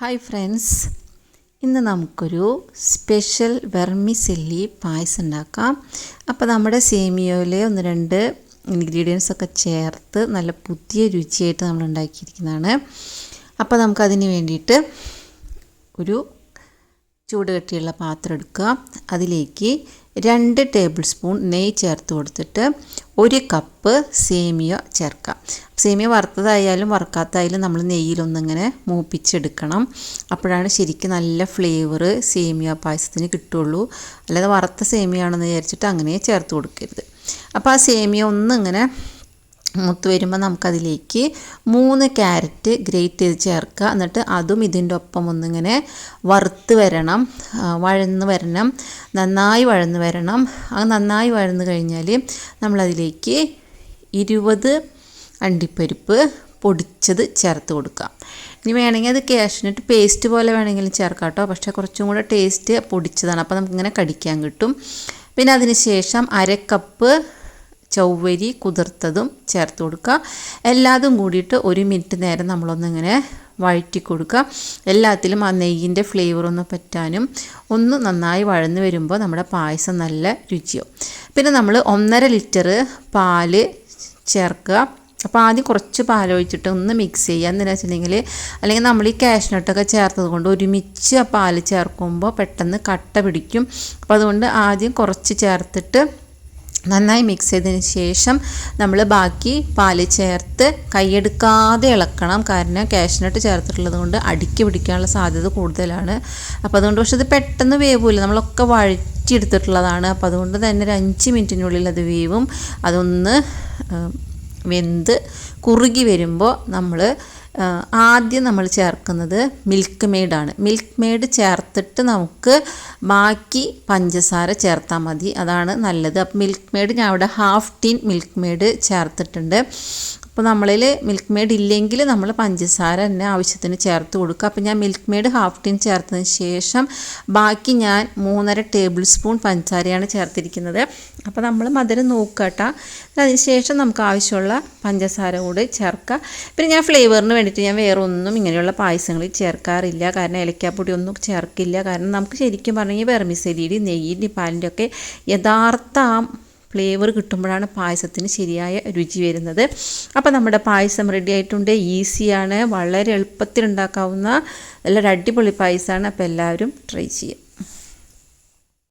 Hi friends ഇന്ന് നമുക്കൊരു special vermicelli പായസം ഉണ്ടാക്കാം. അപ്പോൾ നമ്മുടെ സേമിയോയിലെ ഒന്ന് രണ്ട് ഇൻഗ്രീഡിയൻസ് ഒക്കെ ചേർത്ത് നല്ല പുതിയ രുചിയായിട്ട് നമ്മൾ ഉണ്ടാക്കിയിരിക്കുന്നതാണ്. അപ്പോൾ നമുക്കതിന് വേണ്ടിയിട്ട് ഒരു ചൂട് കെട്ടിയുള്ള പാത്രം എടുക്കുക. അതിലേക്ക് രണ്ട് ടേബിൾ സ്പൂൺ നെയ്യ് ചേർത്ത് കൊടുത്തിട്ട് ഒരു കപ്പ് സേമിയ ചേർക്കാം സേമിയ വറുത്തതായാലും വറുക്കാത്തതായാലും നമ്മൾ നെയ്യിലൊന്നിങ്ങനെ മൂപ്പിച്ചെടുക്കണം. അപ്പോഴാണ് ശരിക്കും നല്ല ഫ്ലേവർ സേമിയ പായസത്തിന് കിട്ടുള്ളൂ. അല്ലാതെ വറുത്ത സേമിയ ആണെന്ന് വിചാരിച്ചിട്ട് അങ്ങനെ ചേർത്ത് കൊടുക്കരുത്. അപ്പോൾ ആ സേമിയ ഒന്നിങ്ങനെ മൂത്ത് വരുമ്പോൾ നമുക്കതിലേക്ക് മൂന്ന് ക്യാരറ്റ് ഗ്രേറ്റ് ചെയ്ത് ചേർക്കുക എന്നിട്ട് അതും ഇതിന്റെ ഒപ്പം ഒന്നിങ്ങനെ വറുത്ത് വരണം. വഴന്ന് വരണം. നന്നായി വഴന്ന് വരണം. അത് നന്നായി വഴന്ന് കഴിഞ്ഞാൽ നമ്മളതിലേക്ക് ഇരുപത് അണ്ടിപ്പരിപ്പ് പൊടിച്ചത് ചേർത്ത് കൊടുക്കാം. ഇനി വേണമെങ്കിൽ അത് കാഷ്നട്ട് പേസ്റ്റ് പോലെ വേണമെങ്കിലും ചേർക്കാം കേട്ടോ. പക്ഷേ കുറച്ചും കൂടെ ടേസ്റ്റ് പൊടിച്ചതാണ്. അപ്പോൾ നമുക്കിങ്ങനെ കടിക്കാൻ കിട്ടും. പിന്നെ അതിന് ശേഷം അര കപ്പ് ചൗവരി കുതിർത്തതും ചേർത്ത് കൊടുക്കുക. എല്ലാതും കൂടിയിട്ട് ഒരു മിനിറ്റ് നേരം നമ്മളൊന്നിങ്ങനെ വഴറ്റി കൊടുക്കുക. എല്ലാത്തിലും ആ നെയ്യിന്റെ ഫ്ലേവർ ഒന്ന് പറ്റാനും ഒന്ന് നന്നായി വഴന്ന് വരുമ്പോൾ നമ്മുടെ പായസം നല്ല രുചിയാവും. പിന്നെ നമ്മൾ ഒന്നര ലിറ്റർ പാൽ ചേർക്കുക. അപ്പോൾ ആദ്യം കുറച്ച് പാലൊഴിച്ചിട്ട് ഒന്ന് മിക്സ് ചെയ്യുക. എന്തിനാ വെച്ചിട്ടുണ്ടെങ്കിൽ അല്ലെങ്കിൽ നമ്മൾ ഈ കാഷ്നട്ടൊക്കെ ചേർത്തത് കൊണ്ട് ഒരുമിച്ച് ആ പാൽ ചേർക്കുമ്പോൾ പെട്ടെന്ന് കട്ട പിടിക്കും. അപ്പോൾ അതുകൊണ്ട് ആദ്യം കുറച്ച് ചേർത്തിട്ട് നന്നായി മിക്സ് ചെയ്തതിന് ശേഷം നമ്മൾ ബാക്കി പാൽ ചേർത്ത് കൈയെടുക്കാതെ ഇളക്കണം. കാരണം കാഷ്നട്ട് ചേർത്തിട്ടുള്ളത് കൊണ്ട് അടുക്കി പിടിക്കാനുള്ള സാധ്യത കൂടുതലാണ്. അപ്പോൾ അതുകൊണ്ട് പക്ഷെ ഇത് പെട്ടെന്ന് വേവില്ല നമ്മളൊക്കെ വഴറ്റിയെടുത്തിട്ടുള്ളതാണ്. അപ്പോൾ അതുകൊണ്ട് തന്നെ ഒരു അഞ്ച് മിനിറ്റിനുള്ളിൽ അത് വേവും. അതൊന്ന് വെന്ത് കുറുകി വരുമ്പോൾ നമ്മൾ ആദ്യം നമ്മൾ ചേർക്കുന്നത് മിൽക്ക് മെയ്ഡാണ് മിൽക്ക് മെയ്ഡ് ചേർത്തിട്ട് നമുക്ക് ബാക്കി പഞ്ചസാര ചേർത്താൽ മതി. അതാണ് നല്ലത്. അപ്പോൾ മിൽക്ക് മെയ്ഡ് ഞാൻ അവിടെ ഹാഫ് ടീൻ മിൽക്ക് മെയ്ഡ് ചേർത്തിട്ടുണ്ട്. അപ്പോൾ നമ്മളിൽ മിൽക്ക് മെയ്ഡ് ഇല്ലെങ്കിൽ നമ്മൾ പഞ്ചസാര തന്നെ ആവശ്യത്തിന് ചേർത്ത് കൊടുക്കുക. അപ്പോൾ ഞാൻ മിൽക്ക് മെയ്ഡ് ഹാഫ് ടീൻ ചേർത്തതിന് ശേഷം ബാക്കി ഞാൻ മൂന്നര ടേബിൾ സ്പൂൺ പഞ്ചസാരയാണ് ചേർത്തിരിക്കുന്നത്. അപ്പോൾ നമ്മൾ മധുരം നോക്കുക കേട്ടോ അതിന് ശേഷം നമുക്ക് ആവശ്യമുള്ള പഞ്ചസാര കൂടി ചേർക്കുക. പിന്നെ ഞാൻ ഫ്ലേവറിന് വേണ്ടിയിട്ട് ഞാൻ വേറെ ഒന്നും ഇങ്ങനെയുള്ള പായസങ്ങളിൽ ചേർക്കാറില്ല. കാരണം ഏലക്കാപ്പൊടി ഒന്നും ചേർക്കില്ല. കാരണം നമുക്ക് ശരിക്കും പറഞ്ഞാൽ വെർമിസലിയുടെയും നെയ്യിന്റെ പാലിന്റെ ഒക്കെ യഥാർത്ഥ ആ ഫ്ലേവർ കിട്ടുമ്പോഴാണ് പായസത്തിന് ശരിയായ രുചി വരുന്നത്. അപ്പോൾ നമ്മുടെ പായസം റെഡി ആയിട്ടുണ്ട്. ഈസിയാണ്. വളരെ എളുപ്പത്തിൽ ഉണ്ടാക്കാവുന്ന നല്ലൊരു അടിപൊളി പായസമാണ് അപ്പോൾ എല്ലാവരും ട്രൈ ചെയ്യുക.